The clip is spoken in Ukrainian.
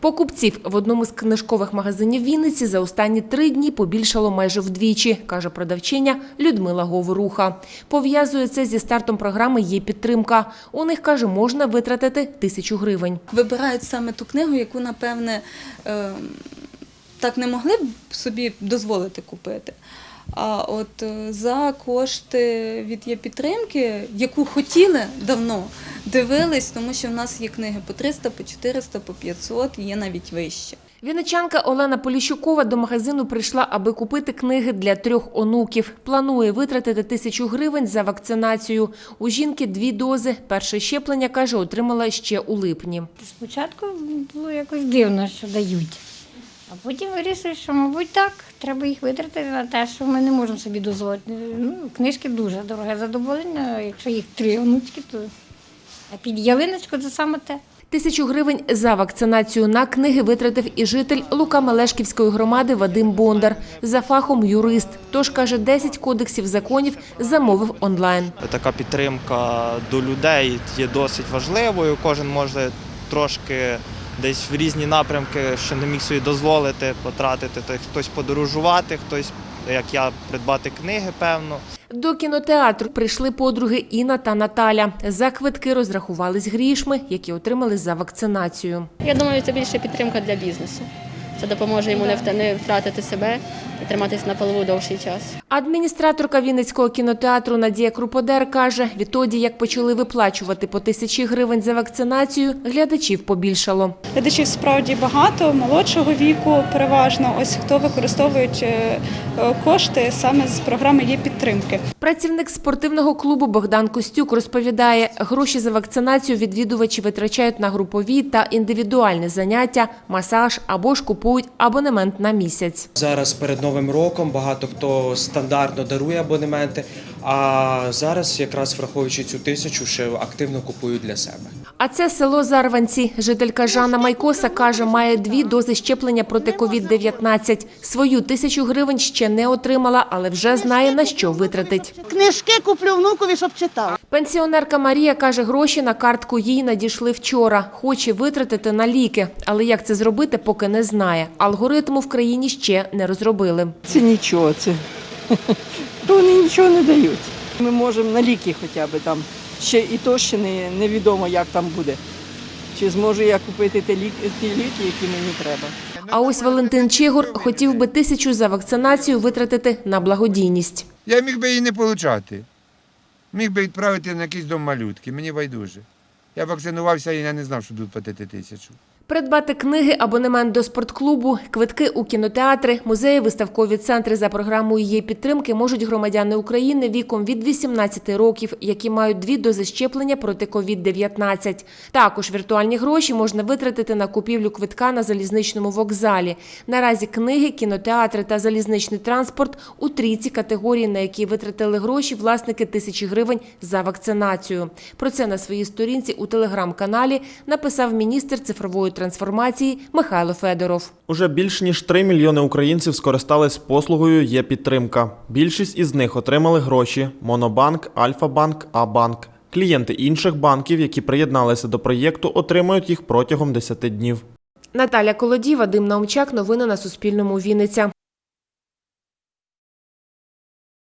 Покупців в одному з книжкових магазинів Вінниці за останні три дні побільшало майже вдвічі, каже продавчиня Людмила Говоруха. Пов'язує це зі стартом програми «Є підтримка». У них, каже, можна витратити тисячу гривень. вибирають саме ту книгу, яку, напевне, е, так не могли б собі дозволити купити. А от е, за кошти від є підтримки, яку хотіли давно, дивились, тому що в нас є книги по 300, по 400, по 500, є навіть вище. Вінничанка Олена Поліщукова до магазину прийшла, аби купити книги для трьох онуків. Планує витратити тисячу гривень за вакцинацію. У жінки дві дози. Перше щеплення, каже, отримала ще у липні. Спочатку було якось дивно, що дають. А потім вирішили, що, мабуть, так, треба їх витратити на те, що ми не можемо собі дозволити. Ну, книжки дуже дороге задоволення. Якщо їх три онучки, то а під ялиночку це саме те. Тисячу гривень за вакцинацію на книги витратив і житель Лука-Мелешківської громади Вадим Бондар. За фахом юрист. Тож, каже, 10 кодексів законів замовив онлайн. така підтримка до людей є досить важливою. Кожен може трошки десь в різні напрямки, що не міг собі дозволити потратити. то хтось подорожувати, хтось, як я, придбати книги, певно. До кінотеатру прийшли подруги Інна та Наталя. За квитки розрахувались грішми, які отримали за вакцинацію. Я думаю, це більше підтримка для бізнесу. Це допоможе йому не вт- втратити себе і триматись на плаву довший час. Адміністраторка Вінницького кінотеатру Надія Круподер каже, відтоді, як почали виплачувати по тисячі гривень за вакцинацію, глядачів побільшало. Глядачів справді багато, молодшого віку переважно. Ось хто використовують е, е, кошти саме з програми є підтримки. Працівник спортивного клубу Богдан Костюк розповідає, гроші за вакцинацію відвідувачі витрачають на групові та індивідуальні заняття, масаж або ж купують абонемент на місяць. Зараз перед новим роком багато хто стандартно дарує абонементи. А зараз, якраз враховуючи цю тисячу, ще активно купують для себе. А це село Зарванці. Жителька Жанна Майкоса каже, має дві дози щеплення проти COVID-19. Свою тисячу гривень ще не отримала, але вже знає, на що витратить. Книжки куплю внукові, щоб читав. Пенсіонерка Марія каже, гроші на картку їй надійшли вчора. Хоче витратити на ліки, але як це зробити, поки не знає. Алгоритму в країні ще не розробили. Це нічого, це то вони нічого не дають. Ми можемо на ліки хоча б там. Ще і то ще не, невідомо, як там буде. Чи зможу я купити ті ліки, ті ліки, які мені треба. А ось Валентин Чигур хотів би тисячу за вакцинацію витратити на благодійність. Я міг би її не получати. Міг би відправити на якийсь дом малютки, мені байдуже. Я вакцинувався і я не знав, що будуть платити тисячу. Придбати книги, абонемент до спортклубу, квитки у кінотеатри, музеї, виставкові центри за програмою її підтримки можуть громадяни України віком від 18 років, які мають дві дози щеплення проти COVID-19. Також віртуальні гроші можна витратити на купівлю квитка на залізничному вокзалі. Наразі книги, кінотеатри та залізничний транспорт у трійці категорії, на які витратили гроші власники тисячі гривень за вакцинацію. Про це на своїй сторінці у телеграм-каналі написав міністр цифрової трансформації Михайло Федоров. Уже більш ніж 3 мільйони українців скористались послугою «Є підтримка». Більшість із них отримали гроші Монобанк, Альфа-банк, А-банк. Клієнти інших банків, які приєдналися до проєкту, отримають їх протягом 10 днів. Наталя Колодій, Вадим Наумчак. Новини на Суспільному. Вінниця.